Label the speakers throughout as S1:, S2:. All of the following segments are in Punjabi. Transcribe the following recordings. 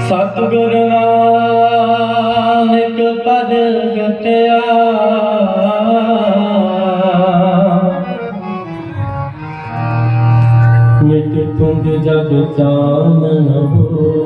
S1: ਸਤਗੁਰ ਨਾਨਕ ਪਦ ਗਤਿਆ ਮਿਤ ਤੁੰਦ ਜਗ ਚਾਨਣ ਹੋ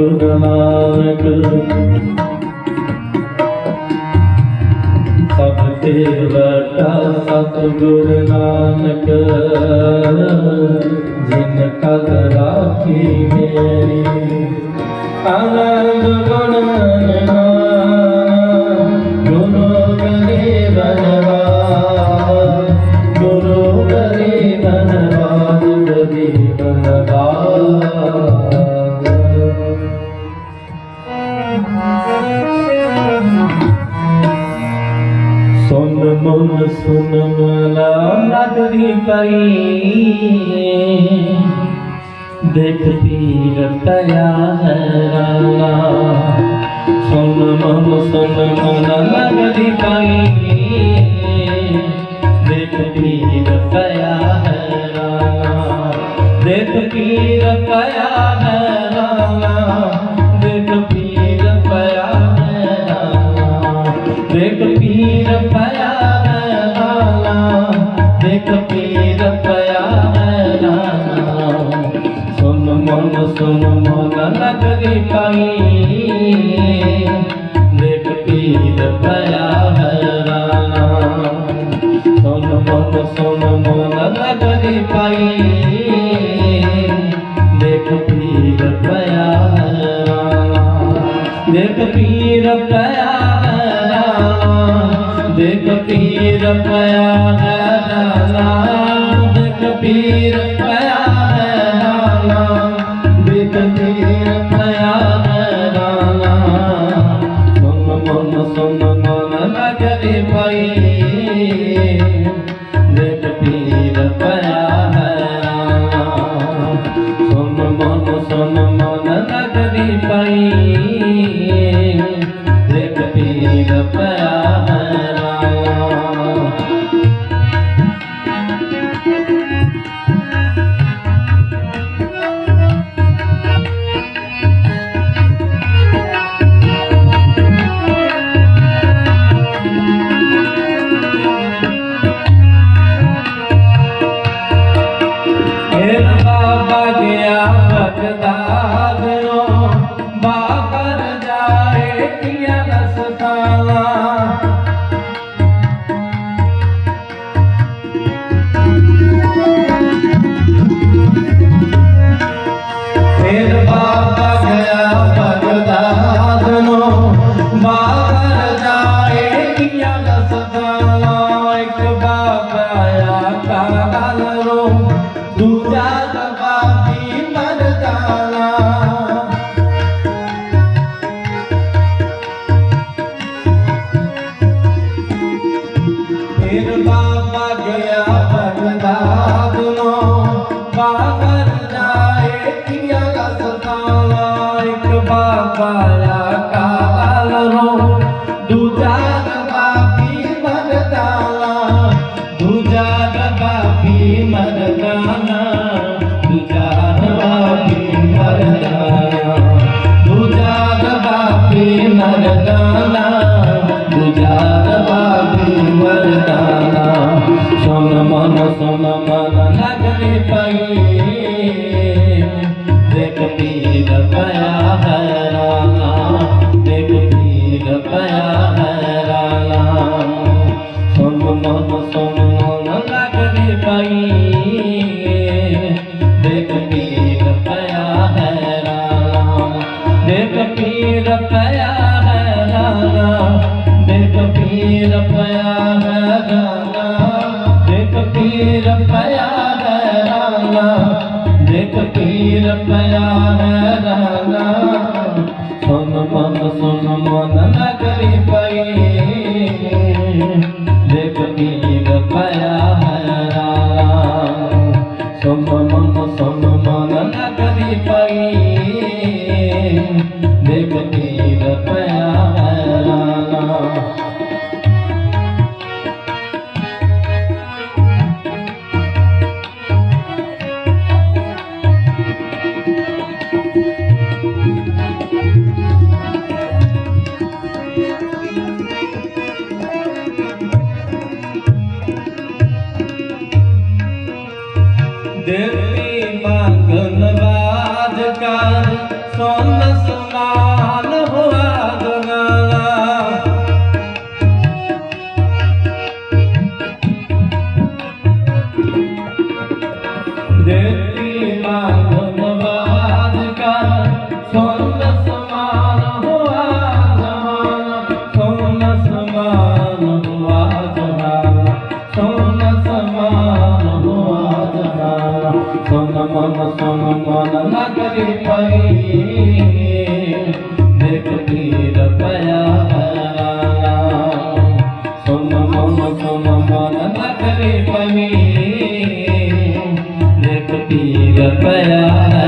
S1: ਨਾਨਕ। ਸਭ ਤੇ ਵਟਾ ਸਤ ਗੁਰ ਨਾਨਕ। ਜਿਨ ਕਲ ਰਾਖੀ ਮੇਰੀ। ਆਨੰਦ नदरी परी देखती रतया है सुन मन सुन मन नदरी परी देखती रतया है देखती रतया ਬਦਲ ਪਾਈ। ਦੇਖ ਪੀਰ ਪਿਆ ਦੇਖ ਪੀਰ ਪਿਆ ਦੇਖ ਪੀਰ ਪਿਆ ਦੇਖ ਪੀਰ জালা पीर पया है देती मांगन बाज का सोन सोन Gopala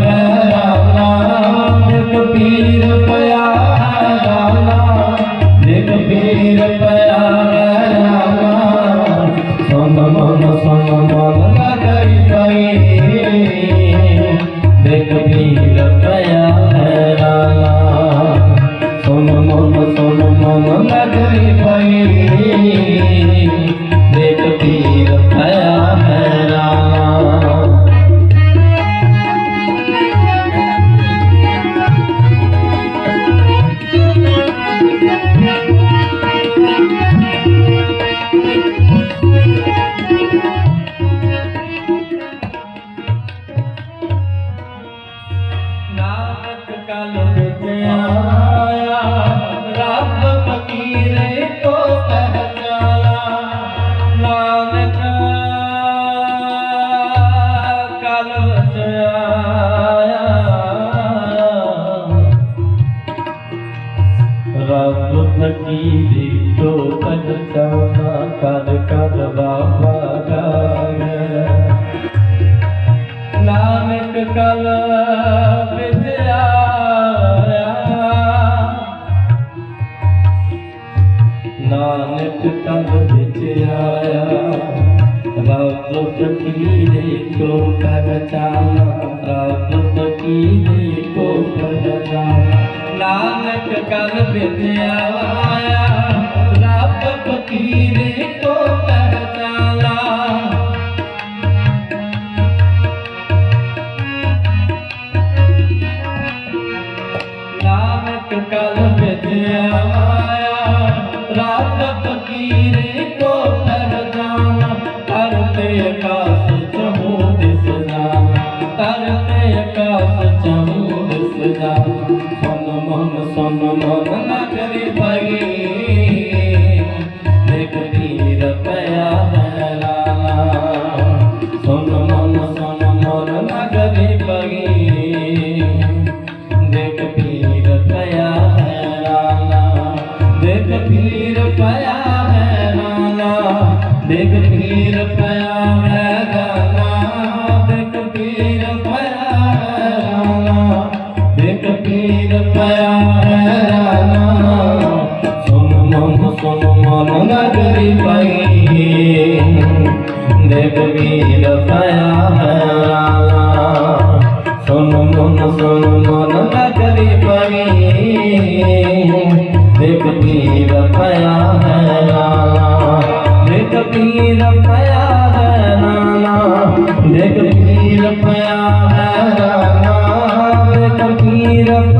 S1: ਨਾਨਕ ਕਲ ਵਿੱਚ ਆਇਆ। ਰੱਬ ਫਕੀਰੇ ਕੋ ਪਹਿ ਨਾਨਕ ਕਲ ਬਿਥਿਆ ਤਕਬੀਰ ਫਾਇਆ ਹੈ ਲਾਲਾ ਸੁਨ ਮਨ ਸੁਨ ਮਨ ਨਗਰੀ ਪਈ ਤਕਬੀਰ ਫਾਇਆ ਹੈ ਲਾਲਾ ਤਕਬੀਰ ਫਾਇਆ ਹੈ ਲਾਲਾ ਤਕਬੀਰ ਫਾਇਆ ਹੈ ਲਾਲਾ ਤਕਬੀਰ